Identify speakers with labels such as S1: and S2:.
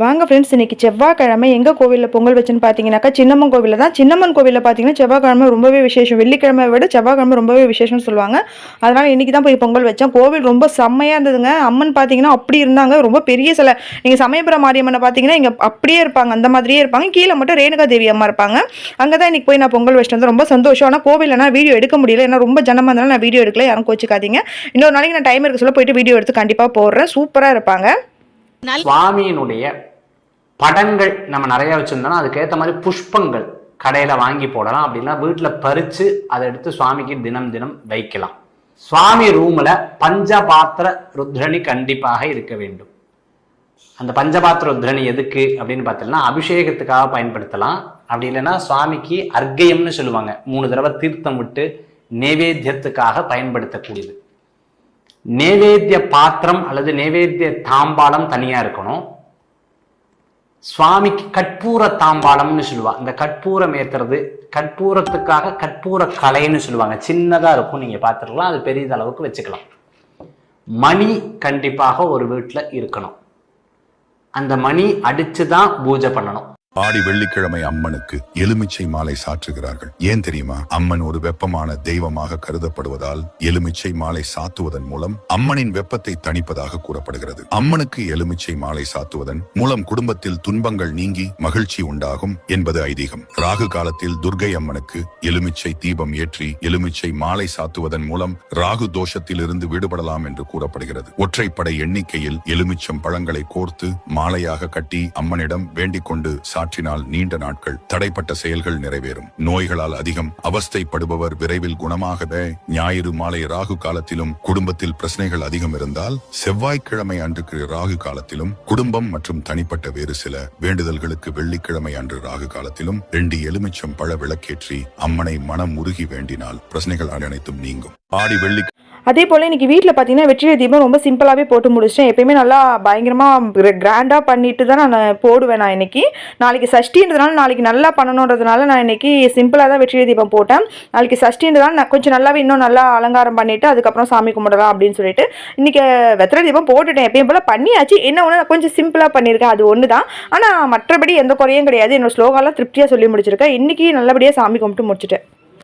S1: வாங்க ஃப்ரெண்ட்ஸ் இன்னைக்கு செவ்வாய்க்கிழமை எங்கள் கோவிலில் பொங்கல் வச்சுன்னு பார்த்தீங்கன்னாக்கா சின்னம்மன் கோவிலில் தான். சின்னம்மன் கோவிலில் பார்த்தீங்கன்னா செவ்வாய்க்கிழமை ரொம்பவே விசேஷம். வெள்ளிக்கிழமை விட செவ்வாய்க்கிழமை ரொம்பவே விசேஷம்னு சொல்லுவாங்க. அதனால் இன்றைக்கி தான் போய் பொங்கல் வச்சேன் கோவில் ரொம்ப செம்மையாக இருந்ததுங்க. அம்மன் பார்த்தீங்கன்னா அப்படி இருந்தாங்க. ரொம்ப பெரிய சிலை. நீங்கள் சமயபுரம் மாரியம்மனை பார்த்தீங்கன்னா இங்கே அப்படியே இருப்பாங்க. அந்த மாதிரியே இருப்பாங்க. கீழே மட்டும் ரேணுகா தேவி அம்மா இருப்பாங்க. அங்கே தான் இன்றைக்கி போய் நான் பொங்கல் வச்சுட்டு வந்து ரொம்ப சந்தோஷம். ஆனால் கோவிலில் நான் வீடியோ எடுக்க முடியல. ஏன்னா ரொம்ப ஜனமாக இருந்தாலும் நான் வீடியோ எடுக்கல. யாரும் கோச்சிக்காதீங்க. இன்னொரு நாளைக்கு நான் டைம் இருக்க சொல்ல போயிட்டு வீடியோ எடுத்து கண்டிப்பாக போடுறேன். சூப்பராக இருப்பாங்க.
S2: சுவாமியினுடைய படங்கள் நம்ம நிறைய வச்சிருந்தோம்னா அதுக்கேற்ற மாதிரி புஷ்பங்கள் கடையில் வாங்கி போடலாம். அப்படின்னா வீட்டில் பறித்து அதை எடுத்து சுவாமிக்கு தினம் தினம் வைக்கலாம். சுவாமி ரூமில் பஞ்சபாத்திர ருத்ரணி கண்டிப்பாக இருக்க வேண்டும். அந்த பஞ்சபாத்திர ருத்ரணி எதுக்கு அப்படின்னு பார்த்தீங்கன்னா அபிஷேகத்துக்காக பயன்படுத்தலாம். அப்படி இல்லைன்னா சுவாமிக்கு அர்க்கயம்னு சொல்லுவாங்க. மூணு தடவை தீர்த்தம் விட்டு நைவேத்தியத்துக்காக பயன்படுத்தக்கூடியது. நேவேத்திய பாத்திரம் அல்லது நேவேத்திய தாம்பாளம் தனியா இருக்கணும். சுவாமிக்கு கற்பூர தாம்பாளம்னு சொல்லுவா. இந்த கற்பூரம் ஏத்துறது கற்பூரத்துக்காக கற்பூர கலைன்னு சொல்லுவாங்க. சின்னதா இருக்கும் நீங்க பார்த்துருக்கலாம் அது பெரிய அளவுக்கு வச்சுக்கலாம். மணி கண்டிப்பாக ஒரு வீட்டில் இருக்கணும். அந்த மணி அடிச்சு தான் பூஜை பண்ணணும்.
S3: ஆடி வெள்ளிக்கிழமை அம்மனுக்கு எலுமிச்சை மாலை சாற்றுகிறார்கள். ஏன் தெரியுமா? அம்மன் ஒரு வெப்பமான தெய்வமாக கருதப்படுவதால் எலுமிச்சை மாலை சாத்துவதன் மூலம் அம்மனின் வெப்பத்தை தணிப்பதாக கூறப்படுகிறது. அம்மனுக்கு எலுமிச்சை மாலை சாத்துவதன் மூலம் குடும்பத்தில் துன்பங்கள் நீங்கி மகிழ்ச்சி உண்டாகும் என்பது ஐதீகம். ராகு காலத்தில் துர்கை அம்மனுக்கு எலுமிச்சை தீபம் ஏற்றி எலுமிச்சை மாலை சாத்துவதன் மூலம் ராகு தோஷத்தில் இருந்து விடுபடலாம் என்று கூறப்படுகிறது. ஒற்றைப்படை எண்ணிக்கையில் எலுமிச்சம் பழங்களை கோர்த்து மாலையாக கட்டி அம்மனிடம் வேண்டிக் கொண்டு சாற்றினால் நீண்ட நாட்கள் தடைப்பட்ட செயல்கள் நிறைவேறும். நோய்களால் அதிகம் அவஸ்தைப்படுபவர் விரைவில் குணமாகவே ஞாயிறு மாலை ராகு காலத்திலும் குடும்பத்தில் பிரச்சனைகள் அதிகம் இருந்தால் செவ்வாய்க்கிழமை அன்றுக்கு ராகு காலத்திலும் குடும்பம் மற்றும் தனிப்பட்ட வேறு சில வேண்டுதல்களுக்கு வெள்ளிக்கிழமை அன்று ராகு காலத்திலும் ரெண்டு எலுமிச்சம் பழ விளக்கேற்றி அம்மனை மனம் உருகி வேண்டினால் பிரச்சனைகள் அனைத்தும் நீங்கும். ஆடி வெள்ளி
S1: அதே போல் இன்றைக்கி வீட்டில் பார்த்தீங்கன்னா வெற்றிலை தீபம் ரொம்ப சிம்பிளாகவே போட்டு முடிச்சிட்டேன். எப்பயுமே நல்லா பயங்கரமாக கிராண்டாக பண்ணிட்டு தான் நான் போடுவேன் நான் இன்னைக்கு. நாளைக்கு சஷ்டின்றதுனால நாளைக்கு நல்லா பண்ணணுன்றதுனால நான் இன்னைக்கு சிம்பிளாக தான் வெற்றிலை தீபம் போட்டேன். நாளைக்கு சஷ்டின்றதுனால நான் கொஞ்சம் நல்லாவே இன்னும் நல்லா அலங்காரம் பண்ணிவிட்டு அதுக்கப்புறம் சாமி கும்பிடலாம் அப்படின்னு சொல்லிட்டு இன்றைக்கி வெற்றிலை தீபம் போட்டுட்டேன். எப்பயும் போல் பண்ணியாச்சு. என்ன ஒன்று நான் கொஞ்சம் சிம்பிளாக பண்ணியிருக்கேன். அது ஒன்று தான். ஆனால் மற்றபடி எந்த குறையும் கிடையாது. என்னோட ஸ்லோகாலாம் திருப்தியாக சொல்லி முடிச்சிருக்கேன். இன்னைக்கு நல்லபடியாக சாமி கும்பிட்டு முடிச்சிட்டேன்.